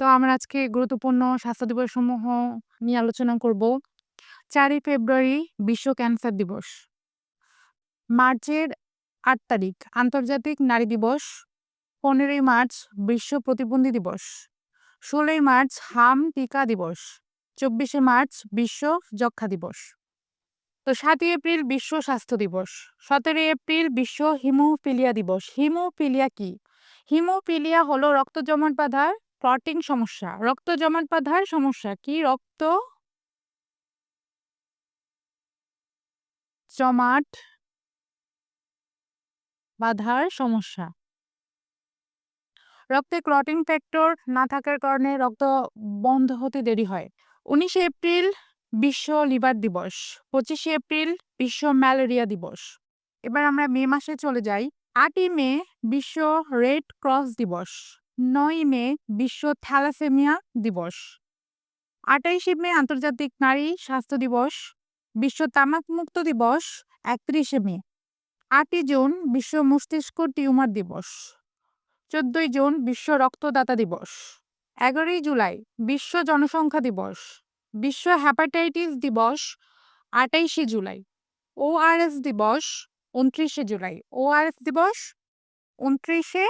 তো আমরা আজকে গুরুত্বপূর্ণ স্বাস্থ্য দিবস সমূহ নিয়ে আলোচনা করব। চারই ফেব্রুয়ারি বিশ্ব ক্যান্সার দিবস। মার্চের আট তারিখ, আন্তর্জাতিক নারী দিবস। পনেরোই মার্চ, বিশ্ব প্রতিবন্ধী দিবস। ষোলোই মার্চ, হাম টিকা দিবস। চব্বিশে মার্চ, বিশ্ব যক্ষা দিবস। তো সাতই এপ্রিল, বিশ্ব স্বাস্থ্য দিবস। সতেরোই এপ্রিল, বিশ্ব হিমোফিলিয়া দিবস। হিমোফিলিয়া কি? হিমোফিলিয়া হলো রক্ত জমাট বাঁধার ক্লটিং সমস্যা, রক্ত জমাট বাঁধার সমস্যা কি? রক্ত জমাট বাঁধার সমস্যা। রক্তে ক্লটিং ফ্যাক্টর না থাকার কারণে রক্ত বন্ধ হতে দেরি হয়। উনিশে এপ্রিল বিশ্ব লিভার দিবস, পঁচিশে এপ্রিল বিশ্ব ম্যালেরিয়া দিবস। এবার আমরা মে মাসে চলে যাই। আটই মে বিশ্ব রেড ক্রস দিবস। নয় মে বিশ্ব থ্যালাসেমিয়া দিবস। আটাইশে মে আন্তর্জাতিক নারী স্বাস্থ্য দিবস, বিশ্ব তামাক মুক্ত দিবস, একত্রিশে মে। আটই জুন বিশ্ব মস্তিষ্ক টিউমার দিবস, চোদ্দই জুন বিশ্ব রক্তদাতা দিবস, এগারোই জুলাই বিশ্ব জনসংখ্যা দিবস, বিশ্ব হ্যাপাটাইটিস দিবস আটাইশে জুলাই ওআরএস দিবস, উনত্রিশে জুলাই ওআরএস দিবস, উনত্রিশে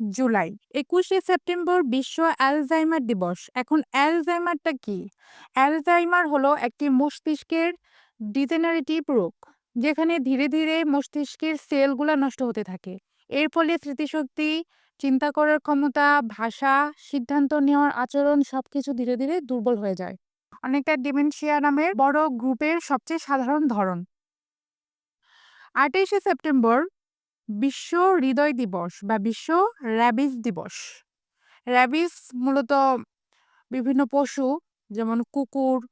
জুলাই। একুশে সেপ্টেম্বর বিশ্ব অ্যালজাইমার দিবস। এখন অ্যালজাইমারটা কি? অ্যালজাইমার হলো একটি মস্তিষ্কের ডিজেনারেটিভ রোগ, যেখানে ধীরে ধীরে মস্তিষ্কের সেলগুলো নষ্ট হতে থাকে। এর ফলে স্মৃতিশক্তি, চিন্তা করার ক্ষমতা, ভাষা, সিদ্ধান্ত নেওয়ার আচরণ সবকিছু ধীরে ধীরে দুর্বল হয়ে যায়। অনেকটা ডিমেনশিয়া নামের বড় গ্রুপের সবচেয়ে সাধারণ ধরন। আঠাইশে সেপ্টেম্বর বিশ্ব হৃদয় দিবস বা বিশ্ব র্যাবিস দিবস। র্যাবিস মূলত বিভিন্ন পশু যেমন কুকুর,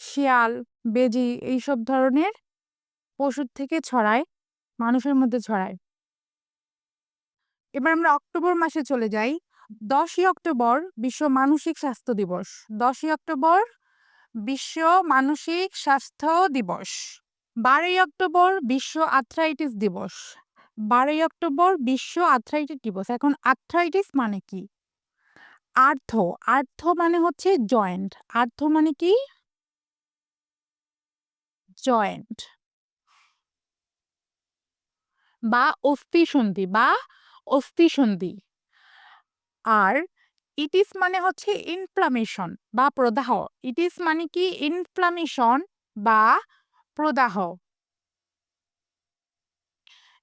শিয়াল, বেজি এইসব ধরনের পশুর থেকে ছড়ায়, মানুষের মধ্যে ছড়ায়। এবার আমরা অক্টোবর মাসে চলে যাই। দশই অক্টোবর বিশ্ব মানসিক স্বাস্থ্য দিবস। দশই অক্টোবর বিশ্ব মানসিক স্বাস্থ্য দিবস। বারোই অক্টোবর বিশ্ব আর্থ্রাইটিস দিবস। বারোই অক্টোবর বিশ্ব আর্থ্রাইটিস দিবস। এখন আর্থ্রাইটিস মানে কি? আর্থ আর্থ মানে হচ্ছে জয়েন্ট আর্থ মানে কি? জয়েন্ট বা অস্থিসন্ধি বা অস্থিসন্ধি। আর ইটিস মানে হচ্ছে ইনফ্লামেশন বা প্রদাহ। ইটিস মানে কি? ইনফ্লামেশন বা প্রদাহ।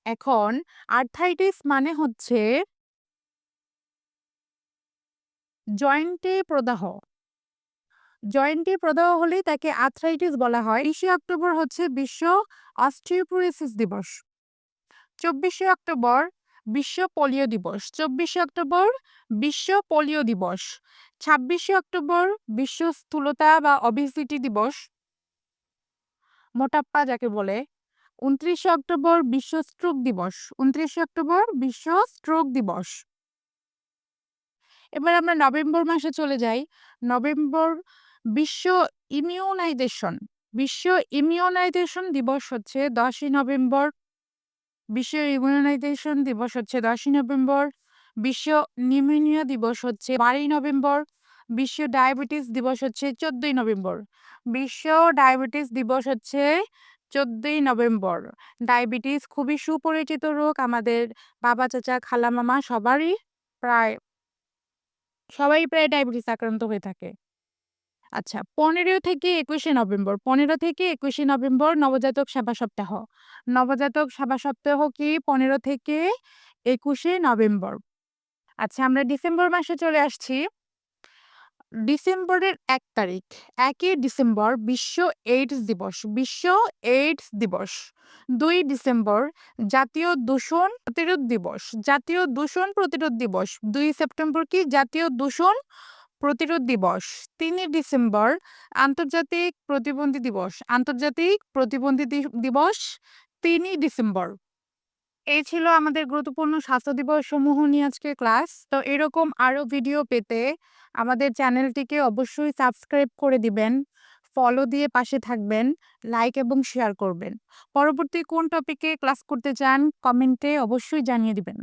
এখন আর্থাইটিস মানে হচ্ছে জয়েন্টে প্রদাহ। জয়েন্টে প্রদাহ হলে তাকে আর্থ্রাইটিস বলা হয়। বিশে অক্টোবর হচ্ছে বিশ্ব অস্টিওপোরোসিস দিবস। চব্বিশে অক্টোবর বিশ্ব পোলিও দিবস। চব্বিশে অক্টোবর বিশ্ব পোলিও দিবস। ছাব্বিশে অক্টোবর বিশ্ব স্থূলতা বা অবিসিটি দিবস। মোটাপ্পা যাকে বলে। উনত্রিশে অক্টোবর বিশ্ব স্ট্রোক দিবস। উনত্রিশে অক্টোবর বিশ্ব স্ট্রোক দিবস। এবার আমরা নভেম্বর মাসে চলে যাই। নভেম্বর বিশ্ব ইমিউনাইজেশন। বিশ্ব ইমিউনাইজেশন দিবস হচ্ছে দশই নভেম্বর। বিশ্ব ইমিউনাইজেশন দিবস হচ্ছে দশই নভেম্বর। বিশ্ব নিউমোনিয়া দিবস হচ্ছে বারোই নভেম্বর। বিশ্ব ডায়াবেটিস দিবস হচ্ছে চোদ্দই নভেম্বর। বিশ্ব ডায়াবেটিস দিবস হচ্ছে চোদ্দই নভেম্বর। ডায়াবেটিস খুবই সুপরিচিত রোগ। আমাদের বাবা, চাচা, খালা, মামা সবারই প্রায়, সবাই প্রায় ডায়াবেটিস আক্রান্ত হয়ে থাকে। আচ্ছা পনেরো থেকে একুশে নভেম্বর। পনেরো থেকে একুশে নভেম্বর নবজাতক সেবা সপ্তাহ। নবজাতক সেবা সপ্তাহ কি পনেরো থেকে একুশে নভেম্বর? আচ্ছা আমরা ডিসেম্বর মাসে চলে আসছি। ডিসেম্বরের এক তারিখ, একই ডিসেম্বর বিশ্ব এইডস দিবস, বিশ্ব এইডস দিবস। দুই ডিসেম্বর জাতীয় দূষণ প্রতিরোধ দিবস, জাতীয় দূষণ প্রতিরোধ দিবস। দুই সেপ্টেম্বর কি জাতীয় দূষণ প্রতিরোধ দিবস? তিনই ডিসেম্বর আন্তর্জাতিক প্রতিবন্ধী দিবস, আন্তর্জাতিক প্রতিবন্ধী দিবস। তিনই ডিসেম্বর এই ছিল আমাদের গুরুত্বপূর্ণ স্বাস্থ্য দিবস সমূহ নিয়ে আজকে ক্লাস। তো এরকম আরও ভিডিও পেতে আমাদের চ্যানেলটিকে অবশ্যই সাবস্ক্রাইব করে দিবেন ফলো দিয়ে পাশে থাকবেন লাইক এবং শেয়ার করবেন। পরবর্তী কোন টপিকে ক্লাস করতে চান কমেন্টে অবশ্যই জানিয়ে দিবেন।